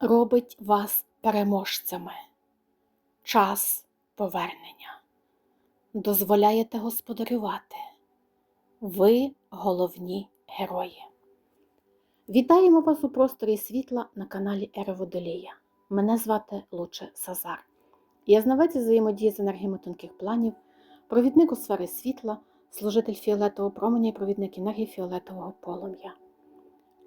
робить вас переможцями. Час повернення. Дозволяєте господарювати. Ви головні герої. Вітаємо вас у просторі світла на каналі Ера Водолія. Мене звати Луче Сазар. Я знавець взаємодії з енергіями тонких планів, провідник у сфери світла, служитель фіолетового променя і провідник енергії фіолетового полум'я.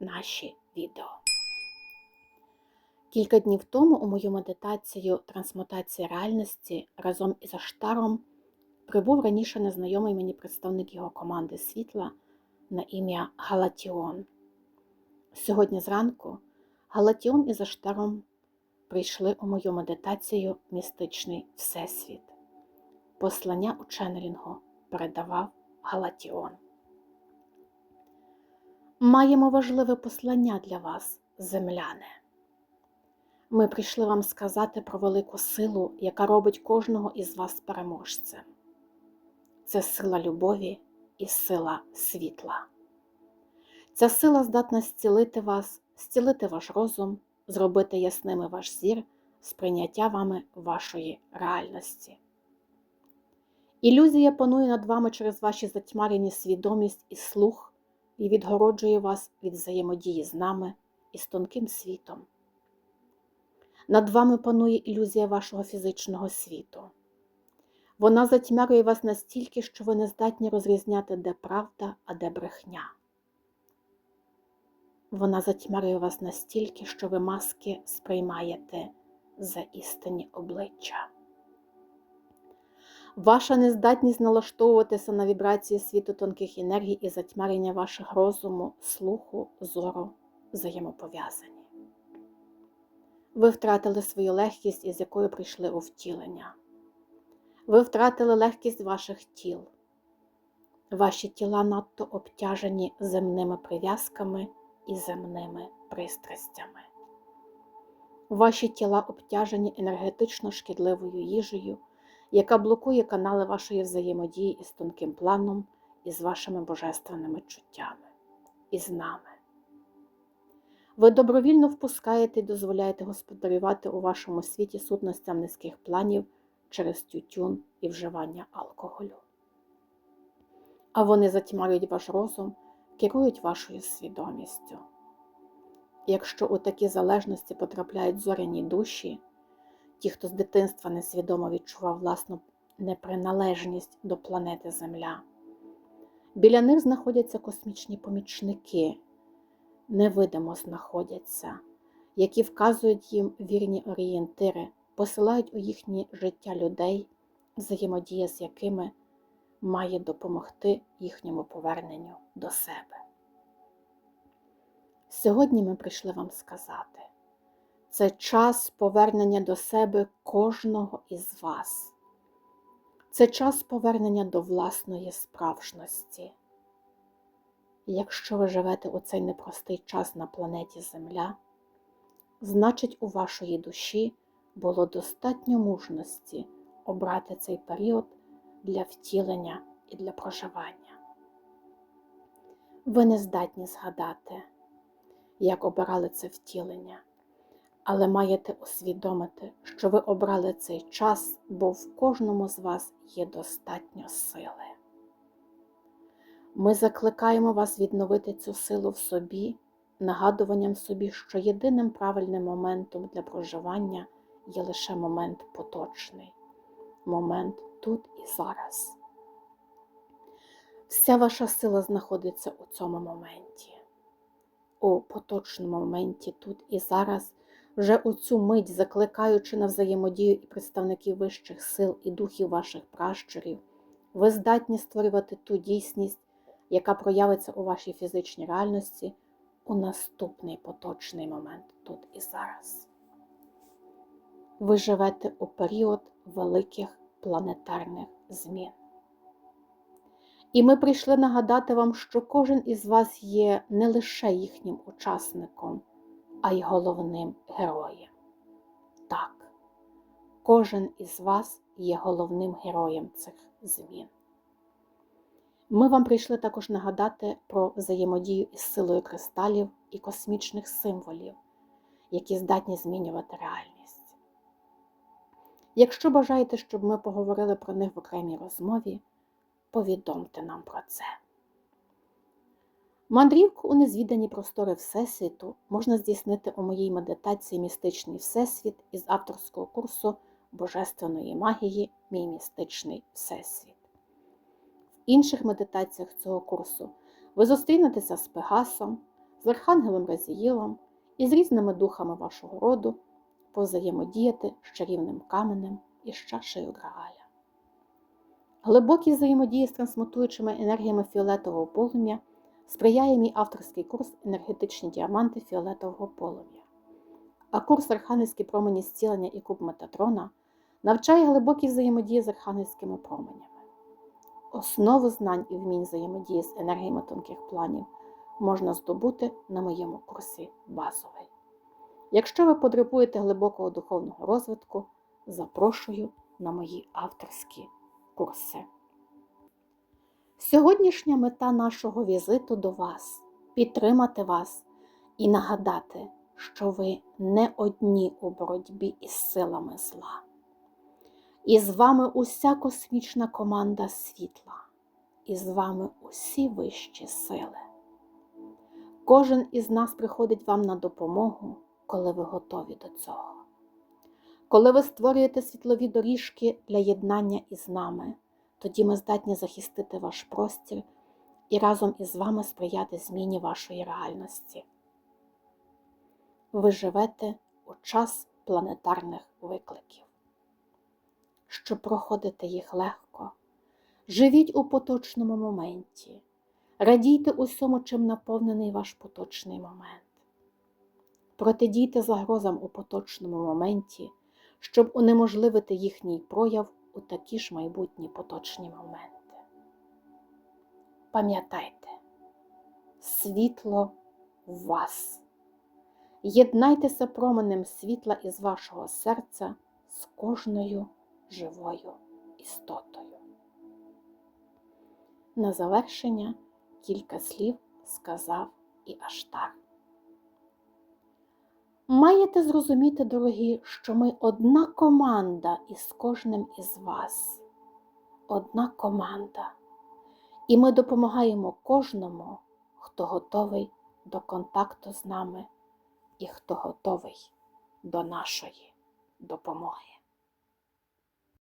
наші відео. Кілька днів тому у мою медитацію трансмутація реальності разом із Аштаром прибув раніше незнайомий мені представник його команди світла на ім'я Галатіон. Сьогодні зранку Галатіон із Аштаром прийшли у мою медитацію Містичний Всесвіт. Послання у ченнелінгу передавав Галатіон. Маємо важливе послання для вас, земляне. Ми прийшли вам сказати про велику силу, яка робить кожного із вас переможцем. Це сила любові і сила світла. Ця сила здатна зцілити вас, зцілити ваш розум, зробити ясними ваш зір, сприйняття вами вашої реальності. Ілюзія панує над вами через ваші затьмарені свідомість і слух і відгороджує вас від взаємодії з нами і з тонким світом. Над вами панує ілюзія вашого фізичного світу. Вона затьмарює вас настільки, що ви не здатні розрізняти, де правда, а де брехня. Вона затьмарює вас настільки, що ви маски сприймаєте за істинні обличчя. Ваша нездатність налаштовуватися на вібрації світу тонких енергій і затьмарення ваших розуму, слуху, зору взаємопов'язані. Ви втратили свою легкість, із якою прийшли у втілення. Ви втратили легкість ваших тіл. Ваші тіла надто обтяжені земними прив'язками і земними пристрастями. Ваші тіла обтяжені енергетично шкідливою їжею, яка блокує канали вашої взаємодії із тонким планом і з вашими божественними чуттями, і з нами. Ви добровільно впускаєте і дозволяєте господарювати у вашому світі сутностям низьких планів через тютюн і вживання алкоголю. А вони затьмарюють ваш розум, керують вашою свідомістю. Якщо у такі залежності потрапляють зоряні душі, ті, хто з дитинства несвідомо відчував власну неприналежність до планети Земля, біля них знаходяться космічні помічники, невидимо знаходяться, які вказують їм вірні орієнтири, посилають у їхнє життя людей, взаємодія з якими має допомогти їхньому поверненню до себе. Сьогодні ми прийшли вам сказати, це час повернення до себе кожного із вас. Це час повернення до власної справжності. Якщо ви живете у цей непростий час на планеті Земля, значить у вашої душі було достатньо мужності обрати цей період для втілення і для проживання. Ви не здатні згадати, як обирали це втілення, але маєте усвідомити, що ви обрали цей час, бо в кожному з вас є достатньо сили. Ми закликаємо вас відновити цю силу в собі, нагадуванням собі, що єдиним правильним моментом для проживання є лише момент поточний, момент тут і зараз. Вся ваша сила знаходиться у цьому моменті, у поточному моменті тут і зараз, вже у цю мить, закликаючи на взаємодію і представників вищих сил і духів ваших пращурів, ви здатні створювати ту дійсність, яка проявиться у вашій фізичній реальності у наступний поточний момент тут і зараз. Ви живете у період великих планетарних змін. І ми прийшли нагадати вам, що кожен із вас є не лише їхнім учасником, а й головним героєм. Так, кожен із вас є головним героєм цих змін. Ми вам прийшли також нагадати про взаємодію із силою кристалів і космічних символів, які здатні змінювати реальність. Якщо бажаєте, щоб ми поговорили про них в окремій розмові, повідомте нам про це. Мандрівку у незвідані простори Всесвіту можна здійснити у моїй медитації Містичний Всесвіт із авторського курсу Божественної магії Мій містичний Всесвіт. В інших медитаціях цього курсу ви зустрінетеся з Пегасом, з Архангелом Разіїлом і з різними духами вашого роду, позаємодіяти з чарівним каменем і з чашею Грааля. Глибокій взаємодії з трансмутуючими енергіями фіолетового полум'я сприяє мій авторський курс енергетичні діаманти фіолетового полум'я. А курс Архангельські промені зцілення і куб Метатрона навчає глибокій взаємодії з архангельськими променями. Основу знань і вмінь взаємодії з енергіями тонких планів можна здобути на моєму курсі базовий. Якщо ви потребуєте глибокого духовного розвитку, запрошую на мої авторські курси. Сьогоднішня мета нашого візиту до вас підтримати вас і нагадати, що ви не одні у боротьбі із силами зла. І з вами уся космічна команда світла, і з вами усі вищі сили. Кожен із нас приходить вам на допомогу, коли ви готові до цього. Коли ви створюєте світлові доріжки для єднання із нами, тоді ми здатні захистити ваш простір і разом із вами сприяти зміні вашої реальності. Ви живете у час планетарних викликів. Щоб проходити їх легко, живіть у поточному моменті, радійте усьому, чим наповнений ваш поточний момент. Протидійте загрозам у поточному моменті, щоб унеможливити їхній прояв у такі ж майбутні поточні моменти. Пам'ятайте, світло в вас. Єднайтеся променем світла із вашого серця з кожною живою істотою. На завершення кілька слів сказав і Аштар. Маєте зрозуміти, дорогі, що ми одна команда із кожним із вас. Одна команда. І ми допомагаємо кожному, хто готовий до контакту з нами і хто готовий до нашої допомоги.